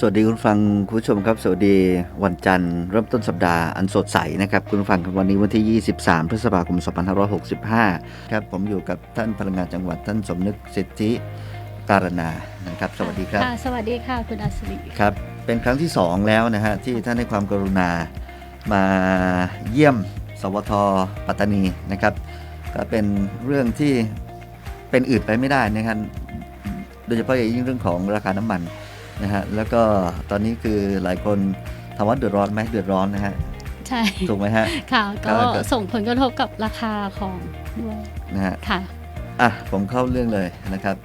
สวัสดีคุณฟังคุณผู้ชมครับ สวัสดีวันจันทร์เริ่มต้นสัปดาห์อันสดใสนะครับ คุณฟังครับวันนี้วันที่ 23 พฤษภาคม 2565 ครับ ผมอยู่กับท่านพลังงานจังหวัดท่านสมนึกสิทธิการนานะครับ สวัสดีครับค่ะสวัสดีค่ะคุณอัศรีครับ เป็นครั้งที่ 2 แล้วนะฮะที่ท่านให้ความกรุณามาเยี่ยม สวทปัตตานีนะครับ ก็เป็นเรื่องที่เป็นอื่นไปไม่ได้นะครับโดยเฉพาะอย่างยิ่งเรื่องของราคาน้ำมัน นะฮะแล้วก็ตอนนี้คือหลายคนถามว่าเดือดร้อนไหมเดือดร้อนนะฮะใช่ถูกไหมฮะค่ะก็ก็ส่งผลกระทบกับราคาของด้วยนะฮะค่ะอะผมเข้าเรื่องเลยนะครับ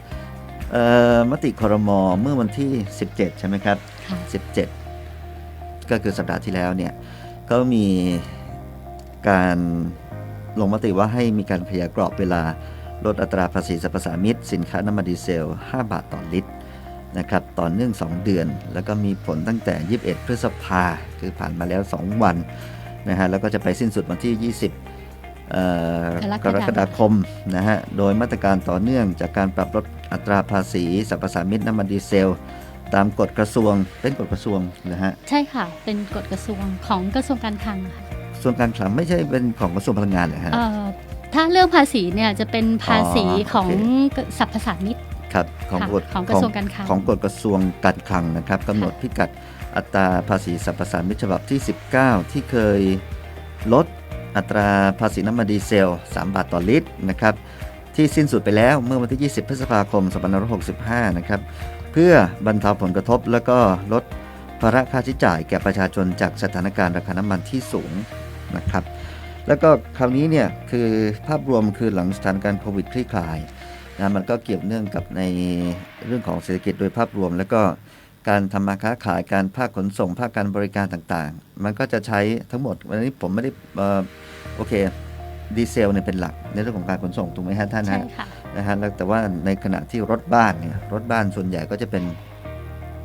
เอ่อมติครมเมื่อวันที่ 17 ใช่ไหมครับค่ะ17 ก็คือสัปดาห์ที่แล้วเนี่ยก็มีการลงมติว่าให้มีการขยายกรอบเวลาลดอัตราภาษีสรรพสามิตสินค้าน้ำมันดีเซล 5 บาทต่อลิตร นะครับต่อเนื่อง 2 เดือน แล้วก็มีผลตั้งแต่ 21 พฤษภาคือผ่านมาแล้ว 2 วันนะฮะแล้วก็จะไปสิ้นสุดวันที่ 20เอ่อกรกฎาคมกรกฎาคมนะฮะโดยมาตรการต่อเนื่องจากการปรับลดอัตราภาษีสรรพสามิตน้ำมันดีเซล ตามกฎกระทรวงเป็นกฎกระทรวงนะฮะใช่ค่ะ เป็นกฎกระทรวงของกระทรวงการคลังค่ะส่วนการคลังไม่ใช่เป็นของกระทรวงพลังงานเหรอฮะเอ่อถ้าเรื่องภาษีเนี่ยจะเป็นภาษีอ๋อของโอสรรพสามิต ครับของค่ะกฎของกระทรวงการคลังของกฎกระทรวงการคลังนะครับกำหนดพิกัดอัตราภาษีสรรพสามิตฉบับที่ 19 ที่เคยลดอัตราภาษีน้ำมันดีเซล 3 บาทต่อลิตรนะครับที่สิ้นสุดไปแล้วเมื่อวันที่ 20 พฤษภาคม 2565 นะครับ เพื่อบรรเทาผลกระทบ แล้วก็ลดภาระค่าใช้จ่ายแก่ประชาชนจากสถานการณ์ราคาน้ำมันที่สูงนะครับ แล้วก็คราวนี้เนี่ยคือภาพรวมคือหลังสถานการณ์โควิดคลี่คลาย นะมันก็เกี่ยวเนื่องกับในเรื่องของเศรษฐกิจโดยภาพรวม แล้วก็การทำมาค้าขายการภาคขนส่ง ภาคการบริการต่างๆ มันก็จะใช้ทั้งหมดวันนี้ผมไม่ได้เอ่อโอเคดีเซลเนี่ยเป็นหลักในเรื่องของการขนส่งถูกไหมฮะท่านใช่ฮะค่ะนะฮะแล้วแต่ว่าในขณะที่รถบ้านเนี่ยรถบ้านส่วนใหญ่ก็จะเป็น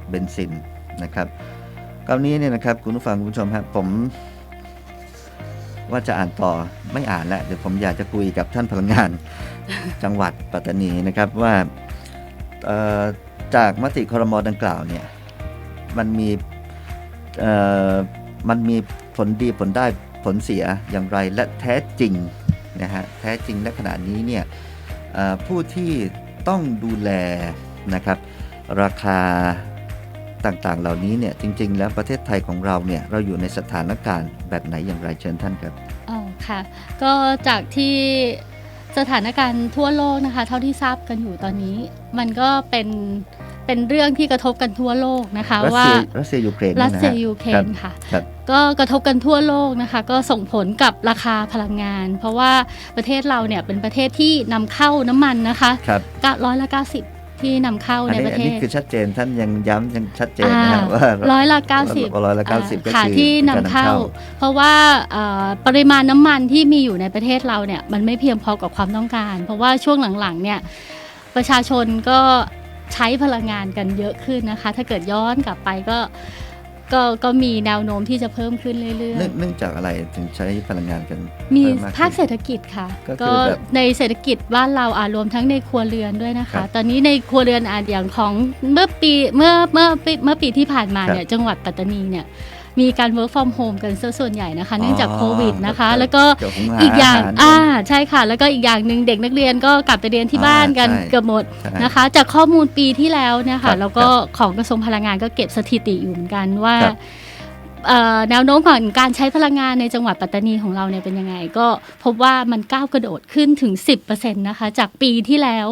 เบนซินนะครับคราวนี้เนี่ยนะครับคุณผู้ฟังคุณผู้ชมครับผม ว่าจะอ่านต่อไม่อ่านแล้วเดี๋ยวผมอยากจะคุยกับท่านพลังงาน จังหวัดปัตตานีนะครับว่าเอ่อจากมติครมดังกล่าวเนี่ยมันมีเอ่อมันมีผลดีผลได้ผลเสียอย่างไรและแท้จริงนะฮะแท้จริงและขณะนี้เนี่ยเอ่อผู้ที่ต้องดูแลนะครับราคา ต่างๆ เหล่านี้เนี่ยจริง ๆ แล้วประเทศไทยของเราเนี่ยเราอยู่ในสถานการณ์แบบไหนอย่างไรเชิญท่านครับอ๋อค่ะก็จากที่สถานการณ์ทั่วโลกนะคะ เท่าที่ทราบกันอยู่ตอนนี้ มันก็เป็นเป็นเรื่องที่กระทบกันทั่วโลกนะคะรัสว่าเซียรัสเซียยูเครนรัสเซียนะฮะยูเครครับนค่ะครับก็กระทบกันทั่วโลกนะคะ ก็ส่งผลกับราคาพลังงาน เพราะว่าประเทศเราเนี่ยเป็นประเทศที่นำเข้าน้ำมันนะคะครับก็ร้อยละ90 ที่นำเข้าอันในนี้ประอันเทนี้ศคือชัดเจนท่านยังย้ำยังชัดเจนนะฮะอ่าว่าร้อยละ90ร้อยละเก้าสิบก็ค่ะคือที่นำการเข้า เพราะว่าเอ่อปริมาณน้ำมันที่มีอยู่ในประเทศเราเนี่ยมันไม่เพียงพอกับความต้องการ เพราะว่าช่วงหลังๆเนี่ยประชาชนก็ใช้พลังงานกันเยอะขึ้นนะคะ ถ้าเกิดย้อนกลับไปก็ ก็ก็มีแนวโน้มที่จะเพิ่มขึ้นเรื่อยเนื่องเนื่องจากอะไรถึงใช้พลังงานกันๆมีเพิ่มมากภาคขึ้นเศรษฐกิจค่ะ ก็คือแบบในเศรษฐกิจบ้านเราอารวมทั้งในครัวเรือนด้วยนะครัคะบตอนนี้ในครัวเรือนอาอย่างของเมื่อปีเมื่อเมื่อปีเมื่อปีที่ผ่านมาครับเนี่ยจังหวัดปัตตานีเนี่ย มีการ work from home กันซะส่วนใหญ่นะคะ เนื่องจากอ๋อโควิดนะคะครับแล้วก็เกี่ยวกับหอีกอย่างหรอ่าใช่ค่ะ แล้วก็อีกอย่างหนึ่งเด็กนักเรียนก็กลับไปเรียนที่บ้านกันอ่าใช่เกือบหมดใช่นะคะ จากข้อมูลปีที่แล้วเนี่ยครัค่ะบแล้วก็ของกระทรวงพลังงานก็เก็บสถิติอยู่เหมือนกันว่าครับเอ่อแนวโน้มของการใช้พลังงานในจังหวัดปัตตานีของเราเนี่ยเป็นยังไง ก็พบว่ามันก้าวกระโดดขึ้นถึง 10%นะคะ จากปีที่แล้ว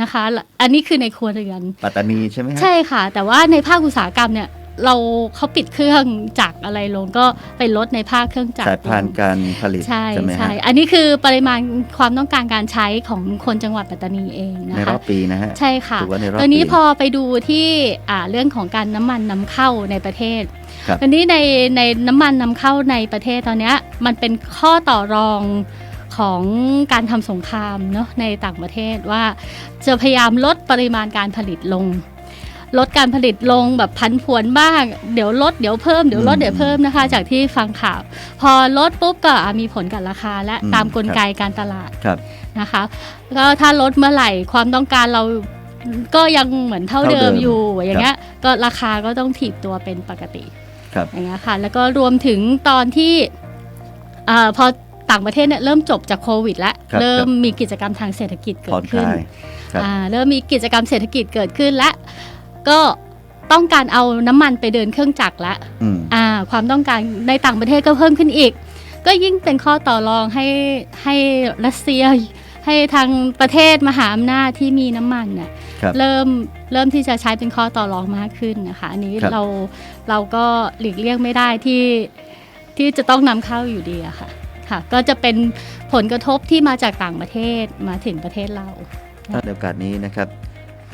นะคะ อันนี้คือในครัวเรือนปัตตานีใช่ไหมฮะใช่ค่ะ แต่ว่าในภาคอุตสาหกรรมเนี่ย เราเขาปิดเครื่องจักรอะไรลงก็ไปลดในภาคเครื่องจักรสายพานลงการผลิตใช่ใช่ไหมใช่ฮะอันนี้คือปริมาณความต้องการการใช้ของคนจังหวัดปัตตานีเองนะในรคะอบปีนะฮะใช่ค่ะถือว่าในรอบตอนนี้ปีพอไปดูที่อ่าเรื่องของการน้ำมันนำเข้าในประเทศครับตอนนี้ในในน้ำมันนำเข้าในประเทศตอนเนี้ยมันเป็นข้อต่อรองของการทำสงครามเนาะในต่างประเทศว่าจะพยายามลดปริมาณการผลิตลง ลดการผลิตลงแบบพันผวนบ้าง เดี๋ยวลดเดี๋ยวเพิ่มเดี๋ยวลดอืมเดี๋ยวเพิ่มนะคะ จากที่ฟังข่าว พอลดปุ๊บก็อะมีผลกับราคาและอืมตามกลไกการตลาดครับนะคะก็ถ้าลดเมื่อไหร่ความต้องการเราก็ยังเหมือนเท่าเท่าเดิเดิมมอยู่อย่างเงี้ยก็ราคาก็ต้องถีบตัวเป็นปกติครับอย่างเงี้ยค่ะแล้วก็รวมถึงตอนที่อาพอต่างประเทศเนี่ยเริ่มจบจากโควิด แล้วครับเริ่ครัมบมีกิจกรรมทางเศรษฐกิจผ่เกิอนดคขึ้นลายครับอ่าเริ่มมีกิจกรรมเศรษฐกิจเกิดขึ้นและ ก็ต้องการเอาน้ำมันไปเดินเครื่องจักรละอืมอ่า ความต้องการในต่างประเทศก็เพิ่มขึ้นอีก ก็ยิ่งเป็นข้อต่อรองให้ให้รัสเซียให้ทางประเทศมหาอำนาจที่มีน้ำมันเนี่ยครับเริ่มเริ่มที่จะใช้เป็นข้อต่อรองมากขึ้นนะคะ อันนี้ครับเราเราก็หลีกเลี่ยงไม่ได้ที่ที่จะต้องนำเข้าอยู่ดีอะค่ะค่ะ ก็จะเป็นผลกระทบที่มาจากต่างประเทศมาถึงประเทศเราในโอกาสนี้นะครับ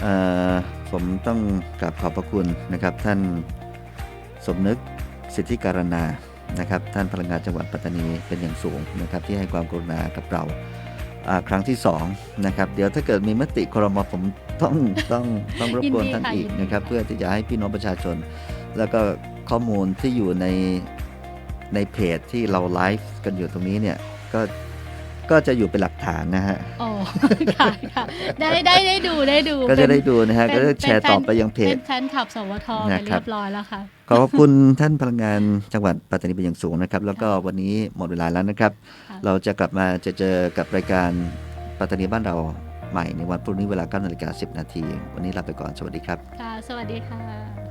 เอ่อ ผมต้องกราบขอบพระคุณนะครับ ท่านสมนึกสิทธิการนานะครับ ท่านพลังงานจังหวัดปัตตานีเป็นอย่างสูงนะครับ ที่ให้ความกรุณากับเราอ่าครั้งที่สองนะครับเดี๋ยวถ้าเกิดมีมติครมผมต้องต้องต้องรบกวนยินดีท่านค่ะอีกยินดีนะครับค่ะเพื่อที่จะให้พี่น้องประชาชน แล้วก็ข้อมูลที่อยู่ในในเพจที่เราไลฟ์กันอยู่ตรงนี้เนี่ยก็ ก็จะอยู่เป็นหลักฐานนะฮะอ๋อค่ะค่ะได้ได้ได้ดูได้ดู ก็จะได้เป็นดูนะฮะเป็นก็จะแชร์เป็นแฟนต่อไปยังเพเป็จนแฟนคลับสวทไปนะครับเรียบร้อยแล้วค่ะ ขอบคุณท่านพลังงานจังหวัดปัตตานีเป็นอย่างสูงนะครับ แล้วก็วันนี้หมดเวลาแล้วนะครับค่ะเราจะกลับมาจะเจอกับรายการปัตตานีบ้านเราใหม่ในวันพรุ่งนี้เวลา9นาฬิกา10 นาที วันนี้ลาไปก่อน สวัสดีครับ ค่ะ สวัสดีค่ะ